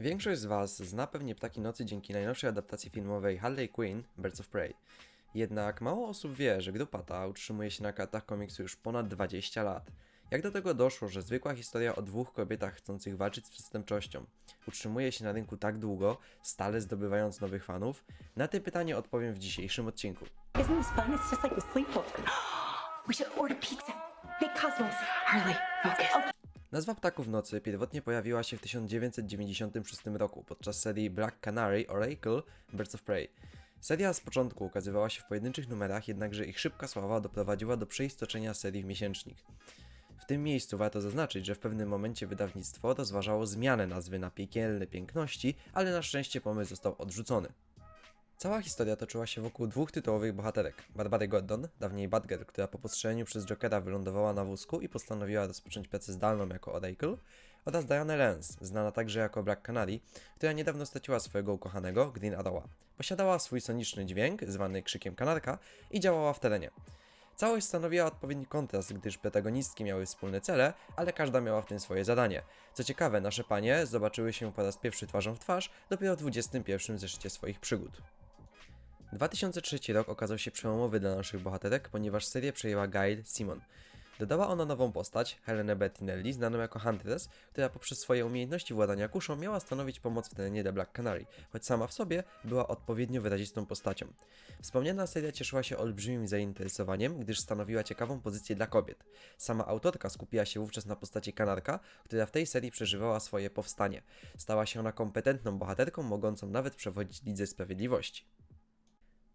Większość z Was zna pewnie Ptaki Nocy dzięki najnowszej adaptacji filmowej Harley Quinn Birds of Prey. Jednak mało osób wie, że grupa ta utrzymuje się na kartach komiksu już ponad 20 lat. Jak do tego doszło, że zwykła historia o dwóch kobietach chcących walczyć z przestępczością utrzymuje się na rynku tak długo, stale zdobywając nowych fanów? Na te pytanie odpowiem w dzisiejszym odcinku. Isn't this fun? It's just like a sleepover. We should order pizza. Cosmos. Harley, focus. Nazwa Ptaków Nocy pierwotnie pojawiła się w 1996 roku podczas serii Black Canary Oracle Birds of Prey. Seria z początku ukazywała się w pojedynczych numerach, jednakże ich szybka sława doprowadziła do przeistoczenia serii w miesięcznik. W tym miejscu warto zaznaczyć, że w pewnym momencie wydawnictwo rozważało zmianę nazwy na Piekielne Piękności, ale na szczęście pomysł został odrzucony. Cała historia toczyła się wokół dwóch tytułowych bohaterek. Barbary Gordon, dawniej Batgirl, która po postrzeleniu przez Jokera wylądowała na wózku i postanowiła rozpocząć pracę zdalną jako Oracle, oraz Diana Lance, znana także jako Black Canary, która niedawno straciła swojego ukochanego, Green Arrowa. Posiadała swój soniczny dźwięk, zwany krzykiem kanarka, i działała w terenie. Całość stanowiła odpowiedni kontrast, gdyż protagonistki miały wspólne cele, ale każda miała w tym swoje zadanie. Co ciekawe, nasze panie zobaczyły się po raz pierwszy twarzą w twarz dopiero w 21 zeszycie swoich przygód. 2003 rok okazał się przełomowy dla naszych bohaterek, ponieważ serię przejęła Gail Simon. Dodała ona nową postać, Helenę Bettinelli, znaną jako Huntress, która poprzez swoje umiejętności władania kuszą miała stanowić pomoc w terenie The Black Canary, choć sama w sobie była odpowiednio wyrazistą postacią. Wspomniana seria cieszyła się olbrzymim zainteresowaniem, gdyż stanowiła ciekawą pozycję dla kobiet. Sama autorka skupiła się wówczas na postaci Kanarka, która w tej serii przeżywała swoje powstanie. Stała się ona kompetentną bohaterką, mogącą nawet przewodzić Lidze Sprawiedliwości.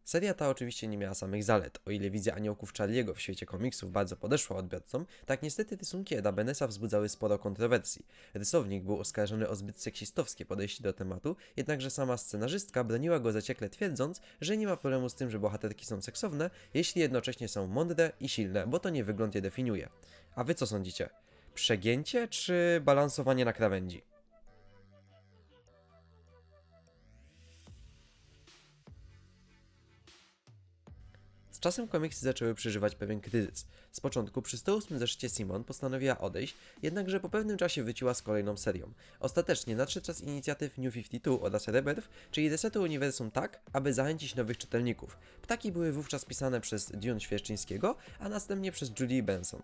Seria ta oczywiście nie miała samych zalet. O ile wizja aniołków Charlie'ego w świecie komiksów bardzo podeszła odbiorcom, tak niestety rysunki Eda Benesa wzbudzały sporo kontrowersji. Rysownik był oskarżony o zbyt seksistowskie podejście do tematu, jednakże sama scenarzystka broniła go zaciekle twierdząc, że nie ma problemu z tym, że bohaterki są seksowne, jeśli jednocześnie są mądre i silne, bo to nie wygląd je definiuje. A wy co sądzicie? Przegięcie czy balansowanie na krawędzi? Czasem komiksy zaczęły przeżywać pewien kryzys. Z początku przy 108 zeszycie Simon postanowiła odejść, jednakże po pewnym czasie wróciła z kolejną serią. Ostatecznie nadszedł czas inicjatyw New 52 oraz Rebirth, czyli resetu uniwersum tak, aby zachęcić nowych czytelników. Ptaki były wówczas pisane przez Dion Świerczyńskiego, a następnie przez Julie Benson.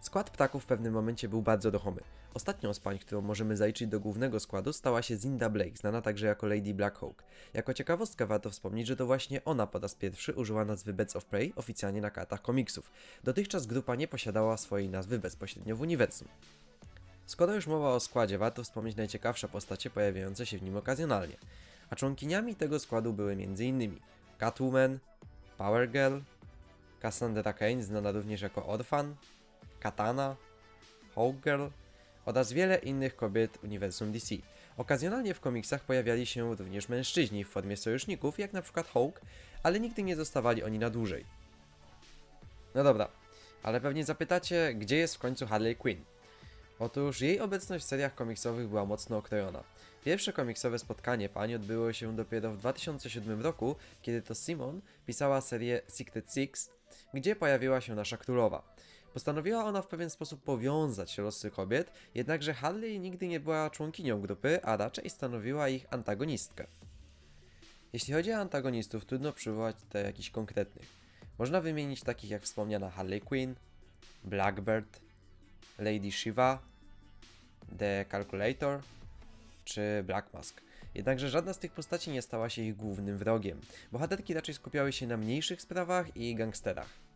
Skład ptaków w pewnym momencie był bardzo dochomy. Ostatnią z pań, którą możemy zaliczyć do głównego składu, stała się Zinda Blake, znana także jako Lady Blackhawk. Jako ciekawostkę warto wspomnieć, że to właśnie ona po raz pierwszy użyła nazwy Birds of Prey oficjalnie na kartach komiksów. Dotychczas grupa nie posiadała swojej nazwy bezpośrednio w uniwersum. Skoro już mowa o składzie, warto wspomnieć najciekawsze postacie pojawiające się w nim okazjonalnie. A członkiniami tego składu były m.in. Catwoman, Power Girl, Cassandra Cain, znana również jako Orphan, Katana, Hawkgirl oraz wiele innych kobiet uniwersum DC. Okazjonalnie w komiksach pojawiali się również mężczyźni w formie sojuszników, jak na przykład Hawk, ale nigdy nie zostawali oni na dłużej. No dobra, ale pewnie zapytacie, gdzie jest w końcu Harley Quinn? Otóż jej obecność w seriach komiksowych była mocno okrojona. Pierwsze komiksowe spotkanie pani odbyło się dopiero w 2007 roku, kiedy to Simon pisała serię Secret Six, gdzie pojawiła się nasza królowa. Postanowiła ona w pewien sposób powiązać losy kobiet, jednakże Harley nigdy nie była członkinią grupy, a raczej stanowiła ich antagonistkę. Jeśli chodzi o antagonistów, trudno przywołać tutaj jakichś konkretnych. Można wymienić takich jak wspomniana Harley Quinn, Blackbird, Lady Shiva, The Calculator czy Black Mask. Jednakże żadna z tych postaci nie stała się ich głównym wrogiem. Bohaterki raczej skupiały się na mniejszych sprawach i gangsterach.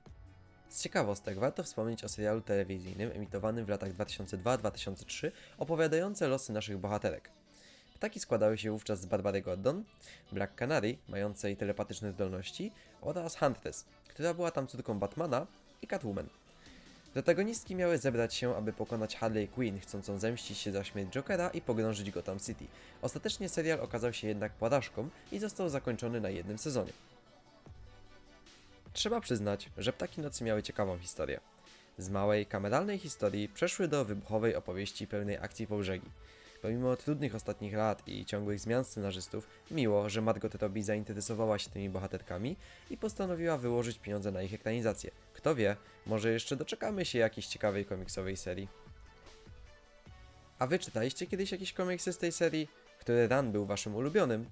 Z ciekawostek warto wspomnieć o serialu telewizyjnym emitowanym w latach 2002-2003 opowiadające losy naszych bohaterek. Ptaki składały się wówczas z Barbary Gordon, Black Canary, mającej telepatyczne zdolności, oraz Huntress, która była tam córką Batmana i Catwoman. Protagonistki miały zebrać się, aby pokonać Harley Quinn, chcącą zemścić się za śmierć Jokera i pogrążyć Gotham City. Ostatecznie serial okazał się jednak porażką i został zakończony na jednym sezonie. Trzeba przyznać, że Ptaki Nocy miały ciekawą historię. Z małej, kameralnej historii przeszły do wybuchowej opowieści pełnej akcji po brzegi. Pomimo trudnych ostatnich lat i ciągłych zmian scenarzystów, miło, że Margot Robbie zainteresowała się tymi bohaterkami i postanowiła wyłożyć pieniądze na ich ekranizację. Kto wie, może jeszcze doczekamy się jakiejś ciekawej komiksowej serii. A wy czytaliście kiedyś jakieś komiksy z tej serii? który run był waszym ulubionym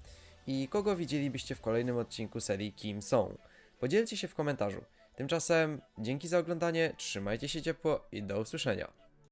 i kogo widzielibyście w kolejnym odcinku serii Kim są. Podzielcie się w komentarzu. Tymczasem dzięki za oglądanie, trzymajcie się ciepło i do usłyszenia.